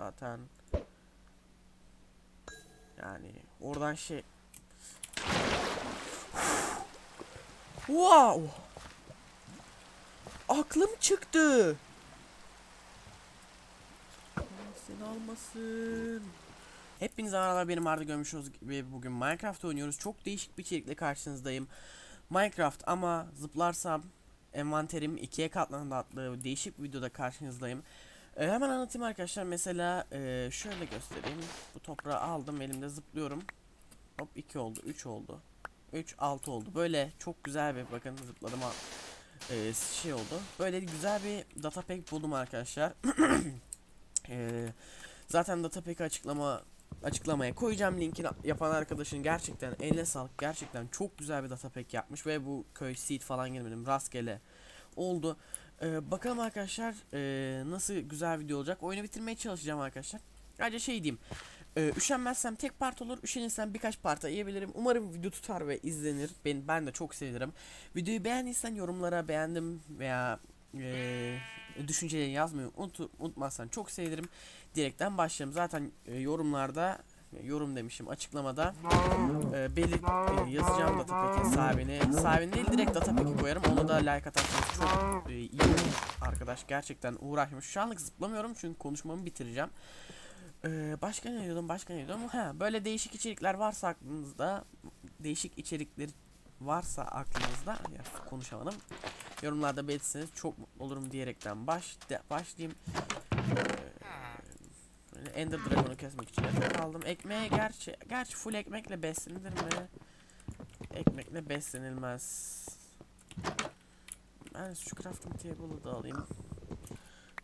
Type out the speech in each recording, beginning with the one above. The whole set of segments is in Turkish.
zaten. Yani oradan şey Wow! Aklım çıktı. Seni almasın. Hepinize merhabalar benim Arda görmüşsünüz gibi bugün Minecraft oynuyoruz. Çok değişik bir içerikle karşınızdayım. Minecraft ama zıplarsam envanterim ikiye katlandı adlı değişik bir videoda karşınızdayım. Ee, hemen anlatayım arkadaşlar. Mesela e, şöyle göstereyim. Bu toprağı aldım elimde zıplıyorum. Hop 2 oldu 3 oldu. 3 6 oldu. Böyle çok güzel bir bakın zıpladım e, şey oldu. Böyle güzel bir data pack buldum arkadaşlar. E, zaten data pack'i açıklama açıklamaya koyacağım linkini yapan arkadaşın gerçekten eline sağlık. Gerçekten çok güzel bir data pack yapmış ve bu köy seed falan girmedim. Rastgele oldu. E, bakalım arkadaşlar e, nasıl güzel video olacak. Oyunu bitirmeye çalışacağım arkadaşlar. Ayrıca şey diyeyim. Ee, üşenmezsem tek part olur, üşenirsem birkaç parta yiyebilirim. Umarım video tutar ve izlenir. Ben, ben de çok sevinirim. Videoyu beğendiysen yorumlara beğendim veya e, düşüncelerini yazmayı unut, unutmazsan çok sevinirim. Direkten başlayalım. Zaten e, yorumlarda yorum demişim açıklamada e, belir e, yazacağım datapack'in sahibini. Sahibini değil direkt datapack'i koyarım. Ona da like atarsanız çok e, iyi arkadaş. Gerçekten uğraşmış. Şu anlık zıplamıyorum çünkü konuşmamı bitireceğim. Ee, başka ne diyordum başka ne diyordum ha böyle değişik içerikler varsa aklınızda değişik içerikler varsa aklınızda ya konuşamadım yorumlarda belirtirseniz çok mutlu olurum diyerekten baş de, başlayayım ee, Ender Dragon'u kesmek için yatak aldım ekmeğe gerçi gerçi full ekmekle beslenilir mi ekmekle beslenilmez ben şu crafting table'ı da alayım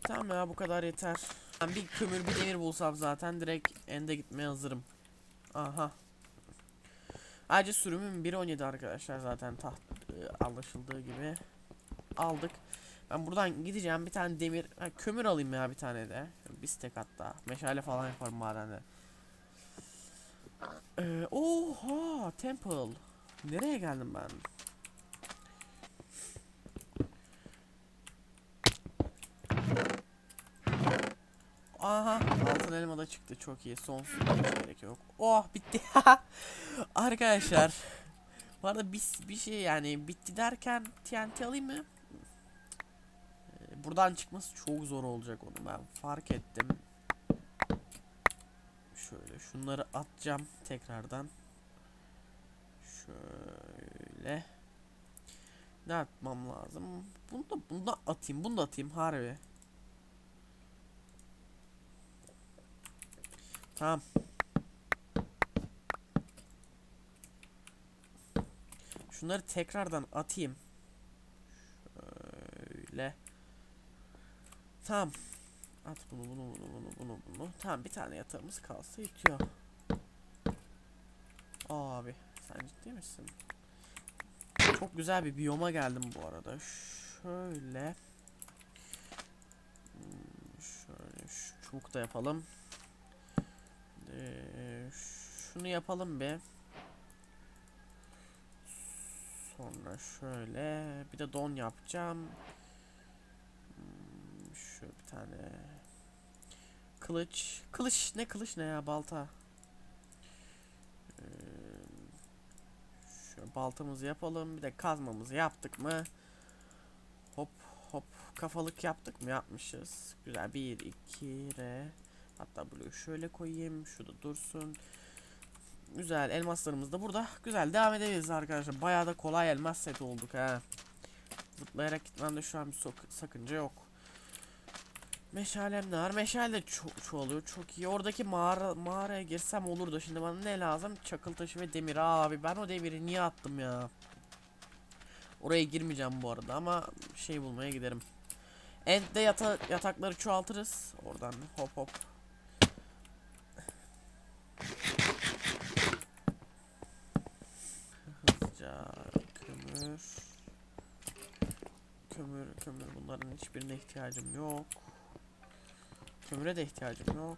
Tamam ya bu kadar yeter. Ben bir kömür bir demir bulsam zaten direkt ende gitmeye hazırım. Aha. Ayrıca sürümüm 1.17 arkadaşlar zaten taht e, anlaşıldığı gibi. Aldık. Ben buradan gideceğim bir tane demir ha, kömür alayım ya bir tane de. Bir stek hatta. Meşale falan yaparım madende. Ee, oha temple. Nereye geldim ben? Aha altın elma da çıktı çok iyi sonsuz gerek yok. Oh bitti. Arkadaşlar. Bu arada bir, bir şey yani bitti derken TNT alayım mı? Buradan çıkması çok zor olacak onu ben fark ettim. Şöyle şunları atacağım tekrardan. Şöyle. Ne atmam lazım? Bunu da bunu da atayım. Bunu da atayım harbi. Tamam. Şunları tekrardan atayım. Şöyle. Tamam. At bunu bunu bunu bunu bunu bunu. Tamam bir tane yatağımız kalsa yetiyor. Abi sen ciddi misin? Çok güzel bir biyoma geldim bu arada. Şöyle. Hmm, Şöyle şu çubuk da yapalım. Ee, şunu yapalım be. Sonra şöyle bir de don yapacağım. Şu bir tane kılıç. Kılıç ne kılıç ne ya balta. Ee, şu baltamızı yapalım. Bir de kazmamızı yaptık mı? Hop hop kafalık yaptık mı? Yapmışız. Güzel. 1 2 R Hatta bunu şöyle koyayım. Şu da dursun. Güzel elmaslarımız da burada. Güzel devam edebiliriz arkadaşlar. Bayağı da kolay elmas seti olduk ha. Zıplayarak gitmemde şu an bir sakınca yok. Meşalem ne var? Meşale de ço- çoğalıyor. Çok iyi. Oradaki mağara mağaraya girsem olurdu. Şimdi bana ne lazım? Çakıl taşı ve demir. Abi ben o demiri niye attım ya? Oraya girmeyeceğim bu arada ama şey bulmaya giderim. End'de yata yatakları çoğaltırız. Oradan hop hop Hızlıca kömür. Kömür, kömür bunların hiçbirine ihtiyacım yok. Kömüre de ihtiyacım yok.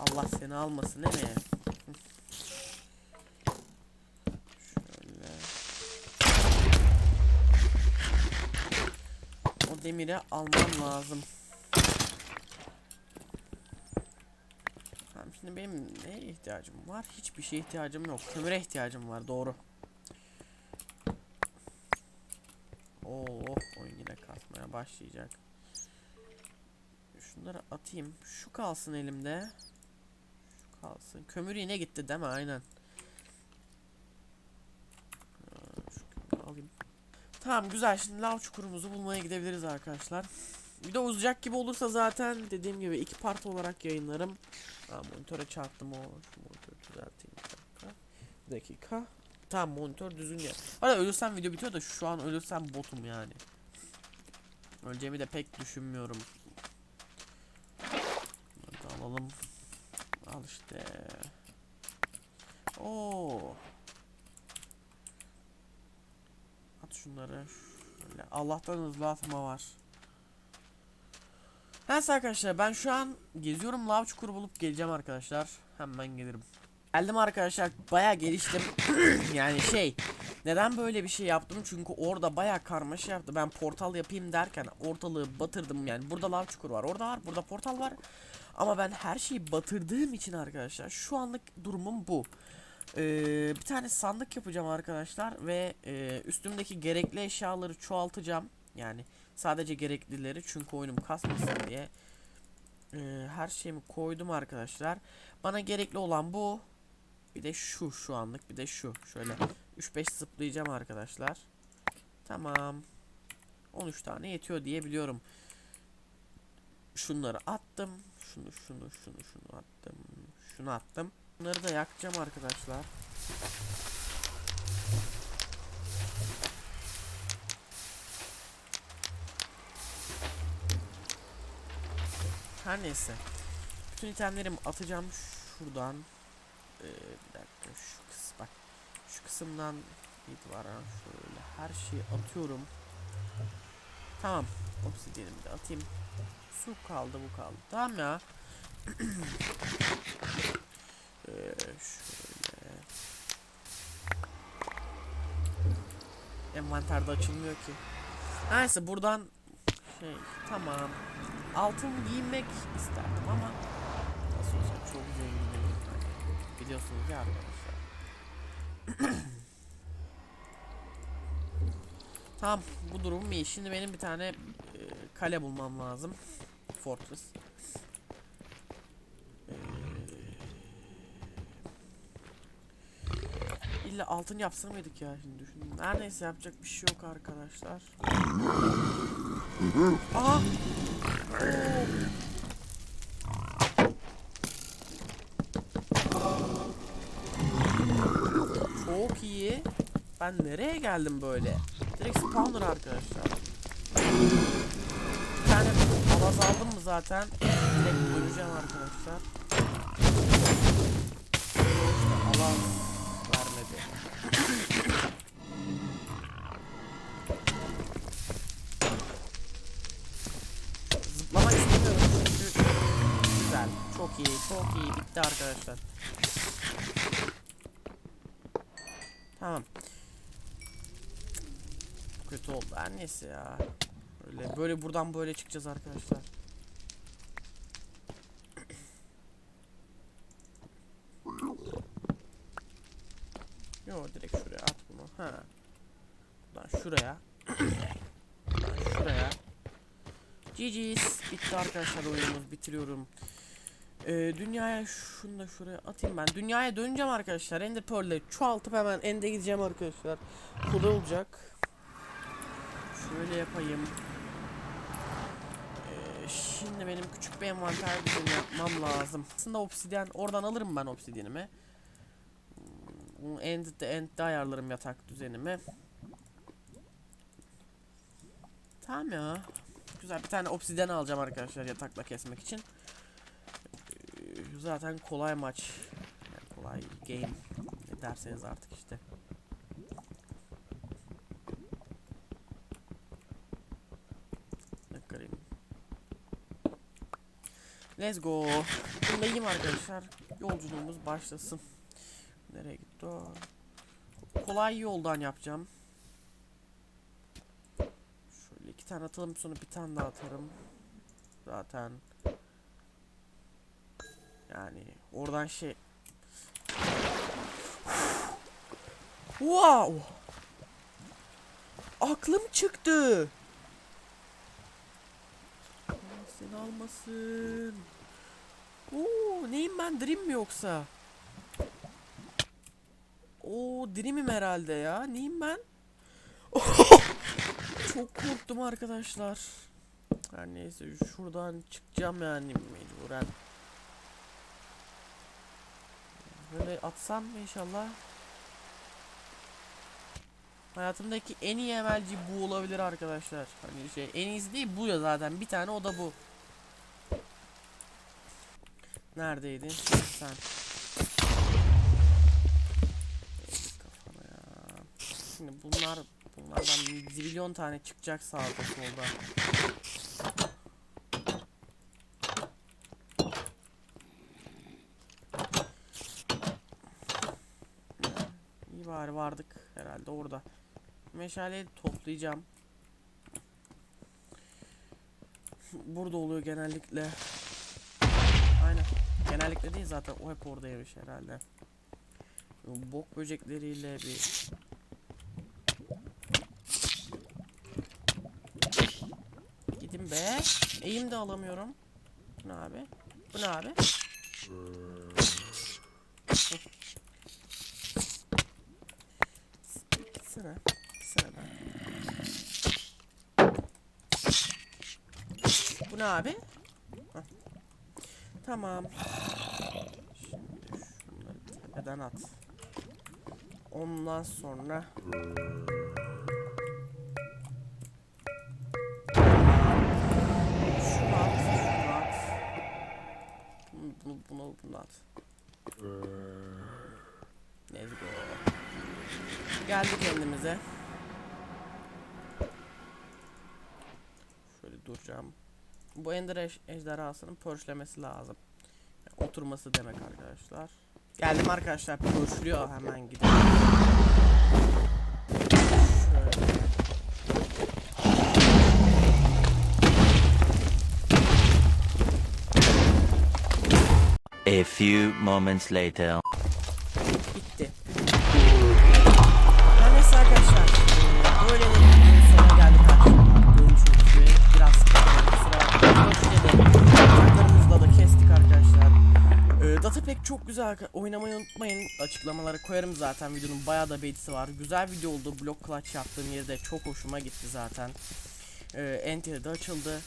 Allah seni almasın değil mi? Şöyle. O demiri almam lazım. Tamam şimdi benim neye ihtiyacım var? Hiçbir şeye ihtiyacım yok. Kömüre ihtiyacım var doğru. Oo oyun kasmaya başlayacak. Şunları atayım. Şu kalsın elimde. Şu kalsın. Kömür yine gitti değil mi? Aynen. Şu alayım. Tamam güzel. Şimdi lav çukurumuzu bulmaya gidebiliriz arkadaşlar. Video uzayacak gibi olursa zaten dediğim gibi iki part olarak yayınlarım. Aa, monitöre çarptım o. Şu monitörü düzelteyim bir dakika. Bir dakika. Tamam monitör düzgün ya. Valla ölürsem video bitiyor da şu an ölürsem botum yani. Öleceğimi de pek düşünmüyorum. Bunları alalım. Al işte. Oo. At şunları. Şöyle. Allah'tan hızlı atma var. Neyse arkadaşlar ben şu an geziyorum lav çukuru bulup geleceğim arkadaşlar. Hemen gelirim. Geldim arkadaşlar baya geliştim. yani şey neden böyle bir şey yaptım çünkü orada baya karmaşa yaptı. Ben portal yapayım derken ortalığı batırdım yani burada lav çukuru var orada var burada portal var. Ama ben her şeyi batırdığım için arkadaşlar şu anlık durumum bu. Ee, bir tane sandık yapacağım arkadaşlar ve e, üstümdeki gerekli eşyaları çoğaltacağım. Yani sadece gereklileri çünkü oyunum kasmasın diye e, her şeyimi koydum arkadaşlar. Bana gerekli olan bu. Bir de şu şu anlık bir de şu. Şöyle 3-5 zıplayacağım arkadaşlar. Tamam. 13 tane yetiyor diye biliyorum. Şunları attım. Şunu şunu şunu şunu attım. Şunu attım. Bunları da yakacağım arkadaşlar. Her neyse. Bütün itemlerimi atacağım şuradan. Ee, bir dakika şu kısım bak. Şu kısımdan itibaren şöyle her şeyi atıyorum. Tamam. Obsidiyenimi de atayım. Su kaldı bu kaldı. Tamam ya. ee, şöyle. Envanterde açılmıyor ki. Neyse buradan şey tamam. Altın giymek isterdim ama nasıl olsa çok zenginim. Hani biliyorsunuz ya arkadaşlar. tamam bu durum iyi. Şimdi benim bir tane e, kale bulmam lazım. Fortress. Ee, İlla altın yapsa mıydık ya şimdi düşünün. Her neyse yapacak bir şey yok arkadaşlar. Aha! Oo! Çok iyi. Ben nereye geldim böyle? Direkt spawner arkadaşlar. Bir tane avaz aldım mı zaten direkt öleceğim neyse ya. Böyle böyle buradan böyle çıkacağız arkadaşlar. Yo direkt şuraya at bunu. Ha. Buradan şuraya. Buradan şuraya. GG's. Bitti arkadaşlar oyunumuz. Bitiriyorum. Ee, dünyaya şunu da şuraya atayım ben. Dünyaya döneceğim arkadaşlar. Ender Pearl'le çoğaltıp hemen End'e gideceğim arkadaşlar. Kolay olacak. Şöyle yapayım. Ee, şimdi benim küçük bir envanter düzeni yapmam lazım. Aslında obsidyen oradan alırım ben obsidyenimi. Hmm, End'de end'de ayarlarım yatak düzenimi. Tamam ya. Güzel bir tane obsidyen alacağım arkadaşlar yatakla kesmek için. Ee, Zaten kolay maç. Yani kolay game. Ne derseniz artık işte. Ne garip. Let's go. Bunu da yiyeyim arkadaşlar. Yolculuğumuz başlasın. Nereye gitti o? Kolay yoldan yapacağım. Şöyle iki tane atalım sonra bir tane daha atarım. Zaten yani oradan şey Wow! Aklım çıktı. Allah Seni almasın. Oo, neyim ben Dream mi yoksa? Oo, Dream'im herhalde ya. Neyim ben? Çok korktum arkadaşlar. Her neyse şuradan çıkacağım yani mecburen. Böyle atsam inşallah? Hayatımdaki en iyi emelci bu olabilir arkadaşlar. Hani şey en iyisi değil bu ya zaten. Bir tane o da bu. Neredeydin? Sen. Şimdi bunlar bunlardan zilyon tane çıkacak sağda solda. İyi bari vardık herhalde orada. Meşaleyi toplayacağım. Burada oluyor genellikle. Aynen. Genellikle değil zaten o hep oradaymış herhalde. Bu Bok böcekleriyle bir Gidin be. Eğim de alamıyorum. Bu ne abi? Bu ne abi? Gitsene. Gitsene ben. Bu ne abi? Tamam. Şimdi tepeden at. Ondan sonra şunu at, şunu at. Bunu, bunu, bunu, bunu at. Let's go. Geldik kendimize. Şöyle duracağım. Bu Ender ej- ejderhasının pörşlemesi lazım. Yani oturması demek arkadaşlar. Geldim arkadaşlar pörşlüyor hemen gidelim. Şöyle. A few moments later. Güzel. Oynamayı unutmayın. Açıklamalara koyarım zaten. Videonun bayağı da beğenisi var. Güzel video oldu. Block clutch yaptığım yeri de çok hoşuma gitti zaten. Eee Enter de açıldı.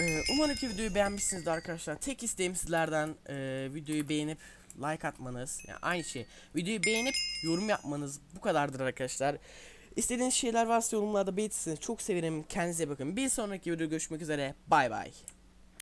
Ee, umarım ki videoyu beğenmişsinizdir arkadaşlar. Tek isteğim sizlerden e, videoyu beğenip like atmanız. Yani aynı şey. Videoyu beğenip yorum yapmanız bu kadardır arkadaşlar. İstediğiniz şeyler varsa yorumlarda belirtirseniz çok sevinirim. Kendinize bakın. Bir sonraki videoda görüşmek üzere. Bay bay.